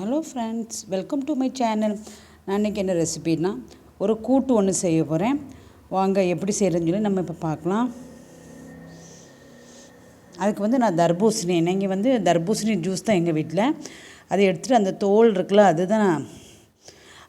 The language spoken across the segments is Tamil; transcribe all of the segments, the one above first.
Hello friends welcome to my channel நான் இன்றைக்கி என்ன ரெசிபின்னா ஒரு கூட்டு ஒன்று செய்ய போகிறேன் வாங்க எப்படி செய்கிறதுன்னு சொல்லி நம்ம இப்போ பார்க்கலாம். அதுக்கு வந்து நான் தர்பூசணி நீங்கள் வந்து தர்பூசணி ஜூஸ் தான் எங்கள் வீட்டில் அதை எடுத்துகிட்டு அந்த தோல் இருக்குல்ல அதுதான் நான்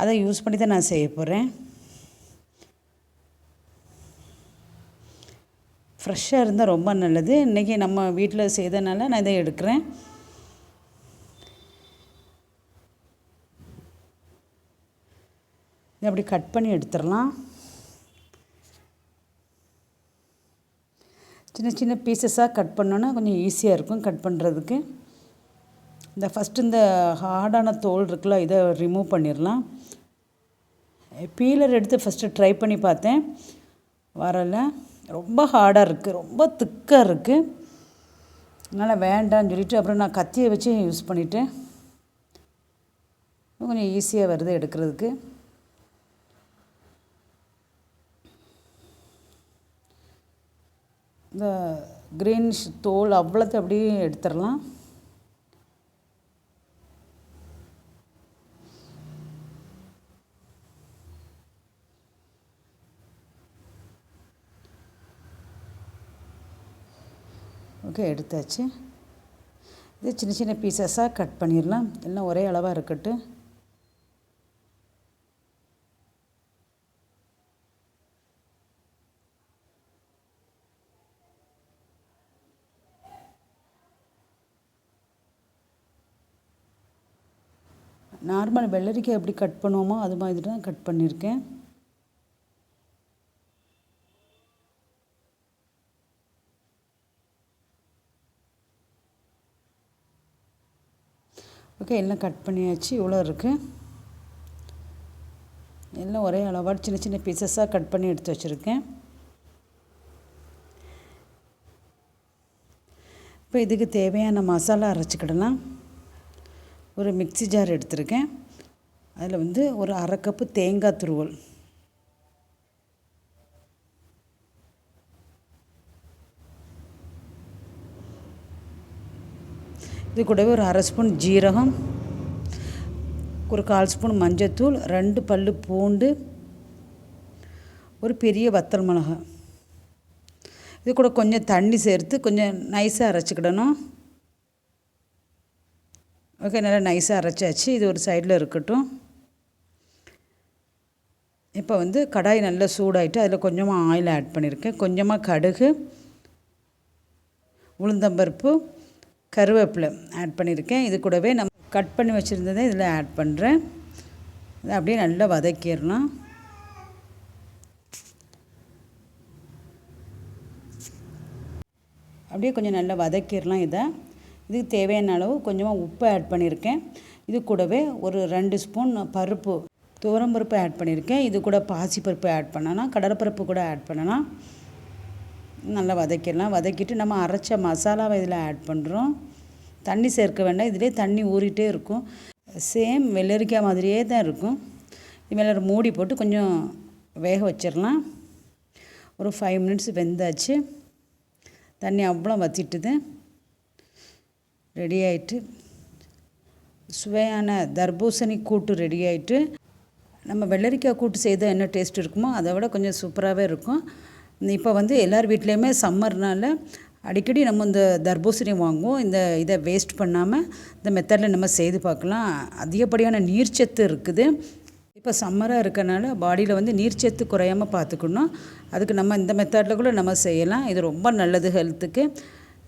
அதை யூஸ் பண்ணி தான் நான் செய்ய போகிறேன் ஃப்ரெஷ்ஷாக இருந்தால் ரொம்ப நல்லது. இன்றைக்கி நம்ம வீட்டில் செய்தனால நான் இதை எடுக்கிறேன். இதை அப்படி கட் பண்ணி எடுத்துடலாம். சின்ன சின்ன பீசஸாக கட் பண்ணோன்னா கொஞ்சம் ஈஸியாக இருக்கும் கட் பண்ணுறதுக்கு இந்த ஃபஸ்ட்டு இந்த ஹார்டான தோல் இருக்குல்ல இதை ரிமூவ் பண்ணிடலாம். பீலர் எடுத்து ஃபஸ்ட்டு ட்ரை பண்ணி பார்த்தேன். வரலை. ரொம்ப ஹார்டாக இருக்குது ரொம்ப திக்காக இருக்குது அதனால் வேண்டாம்னு சொல்லிவிட்டு அப்புறம் நான் கத்தியை வச்சு யூஸ் பண்ணிவிட்டேன் கொஞ்சம் ஈஸியாக வருது எடுக்கிறதுக்கு. இந்த க்ரீனிஷ் தோல் அவ்வளோத்தை அப்படியே எடுத்துடலாம். ஓகே எடுத்தாச்சு. இது சின்ன சின்ன பீசஸாக கட் பண்ணிடலாம். எல்லாம் ஒரே அளவாக இருக்கட்டும். நார்மல் வெள்ளரிக்காய் எப்படி கட் பண்ணுவோமோ அது மாதிரி தான் கட் பண்ணியிருக்கேன் ஓகே எல்லாம் கட் பண்ணியாச்சு. இவ்வளோ இருக்குது எல்லாம் ஒரே அளவாக சின்ன சின்ன பீசஸாக கட் பண்ணி எடுத்து வச்சுருக்கேன். இப்போ இதுக்கு தேவையான மசாலா அரைச்சிக்கிடலாம். ஒரு மிக்சி ஜார் எடுத்திருக்கேன். அதில் வந்து ஒரு அரை கப்பு தேங்காய் துருவல். இது கூடவே ஒரு அரை ஸ்பூன் ஜீரகம் ஒரு கால் ஸ்பூன் மஞ்சத்தூள் ரெண்டு பல் பூண்டு ஒரு பெரிய வத்தல் மிளகாய். இது கூட கொஞ்சம் தண்ணி சேர்த்து கொஞ்சம் நைஸாக அரைச்சிக்கிடணும். ஓகே நல்லா நைஸாக அரைச்சாச்சு. இது ஒரு சைடில் இருக்கட்டும். இப்போ வந்து கடாய் நல்லா சூடாயிட்டு அதில் கொஞ்சமாக ஆயில் ஆட் பண்ணியிருக்கேன் கொஞ்சமாக கடுகு உளுந்தம்பருப்பு கருவேப்பிலை ஆட் பண்ணியிருக்கேன் இது கூடவே நம்ம கட் பண்ணி வச்சுருந்ததை இதில் ஆட் பண்ணுறேன் இதை அப்படியே நல்லா வதக்கிடலாம். அப்படியே கொஞ்சம் நல்லா வதக்கிடலாம் இதை. இதுக்கு தேவையான அளவு கொஞ்சமாக உப்பு ஆட் பண்ணியிருக்கேன். இது கூடவே ஒரு ரெண்டு ஸ்பூன் பருப்பு பருப்பு ஆட் பண்ணியிருக்கேன். இது கூட பாசிப்பருப்பு ஆட் பண்ணலாம். கடலைப்பருப்பு கூட ஆட் பண்ணலாம். நல்லா வதக்கிடலாம். வதக்கிட்டு நம்ம அரைச்ச மசாலாவை இதில் ஆட் பண்ணுறோம் தண்ணி சேர்க்க வேண்டாம். இதிலே தண்ணி ஊறிட்டே இருக்கும். சேம் வெள்ளரிக்காய் மாதிரியே தான் இருக்கும். இது மேலே மூடி போட்டு கொஞ்சம் வேக வச்சிடலாம். ஒரு ஃபைவ் மினிட்ஸ் வெந்தாச்சு. தண்ணி அவ்வளோ வற்றிட்டுது ரெடி ஆயிட்டு சுவையான தர்பூசணி கூட்டு ரெடி ஆகிட்டு நம்ம வெள்ளரிக்காய் கூட்டு செய்தால் என்ன டேஸ்ட் இருக்குமோ அதை விட கொஞ்சம் சூப்பராகவே இருக்கும். இப்போ வந்து எல்லார் வீட்லேயுமே சம்மர்னால் அடிக்கடி நம்ம இந்த தர்பூசணி வாங்குவோம். இந்த இதை வேஸ்ட் பண்ணாமல் இந்த மெத்தடில் நம்ம செய்து பார்க்கலாம். அதிகப்படியான நீர்ச்சத்து இருக்குது. இப்போ சம்மராக இருக்கனால பாடியில் வந்து நீர்ச்சத்து குறையாமல் பார்த்துக்கணும். அதுக்கு நம்ம இந்த மெத்தடில் கூட நம்ம செய்யலாம். இது ரொம்ப நல்லது ஹெல்த்துக்கு